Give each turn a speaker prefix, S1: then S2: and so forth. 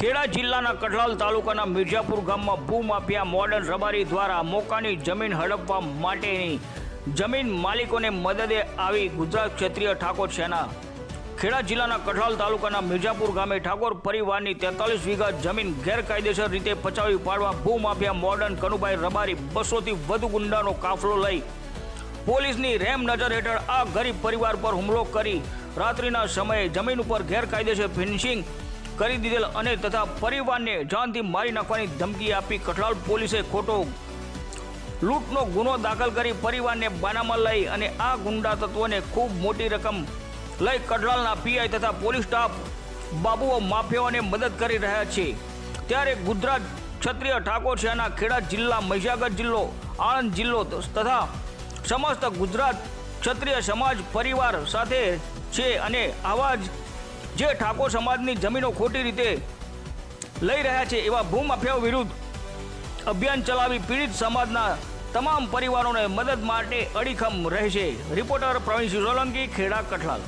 S1: ખેડા જિલ્લાના કઠલાલ તાલુકાના મિર્જાપુર ગામમાં ભૂમાફિયા મોડર્ન રબારી દ્વારા મોકાની જમીન હડપવા માટેની જમીન માલિકોને મદદે આવી ગુજરાત ક્ષત્રિય ઠાકોર સેના. ખેડા જિલ્લાના કઠલાલ તાલુકાના મિર્જાપુર ગામે ઠાકોર પરિવારની તેતાલીસ વીઘા જમીન ગેરકાયદેસર રીતે પચાવી પાડવા ભૂમાફિયા મોડર્ન કનુભાઈ રબારી બસોથી વધુ ગુંડાનો કાફલો લઈ પોલીસની રેમ નજર હેઠળ આ ગરીબ પરિવાર પર હુમલો કરી રાત્રિના સમયે જમીન ઉપર ગેરકાયદેસર ફિનિશિંગ કરી દીધેલ અને તથા પરિવારને જાનથી મારી નાખવાની ધમકી આપી કઠલાલ પોલીસે ખોટો લૂંટનો ગુનો દાખલ કરી પરિવારને બાનામાં લઈ અને આ ગુંડા તત્વોને ખૂબ મોટી રકમ લઈ કઠલાલના પીઆઈ તથા પોલીસ સ્ટાફ બાબુઓ માફિયાઓને મદદ કરી રહ્યા છે. ત્યારે ગુજરાત ક્ષત્રિય ઠાકોર સેના ખેડા જિલ્લા, મહીસાગર જિલ્લો, આણંદ જિલ્લો તથા સમસ્ત ગુજરાત ક્ષત્રિય સમાજ પરિવાર સાથે છે અને આવા જ જે ઠાકોર સમાજની જમીનો ખોટી રીતે લઈ રહ્યા છે એવા ભૂમાફિયાઓ વિરુદ્ધ અભિયાન ચલાવી પીડિત સમાજના તમામ પરિવારોને મદદ માટે અડીખમ રહેશે. રિપોર્ટર પ્રવીણ સોલંકી ખેડા કઠલાલ.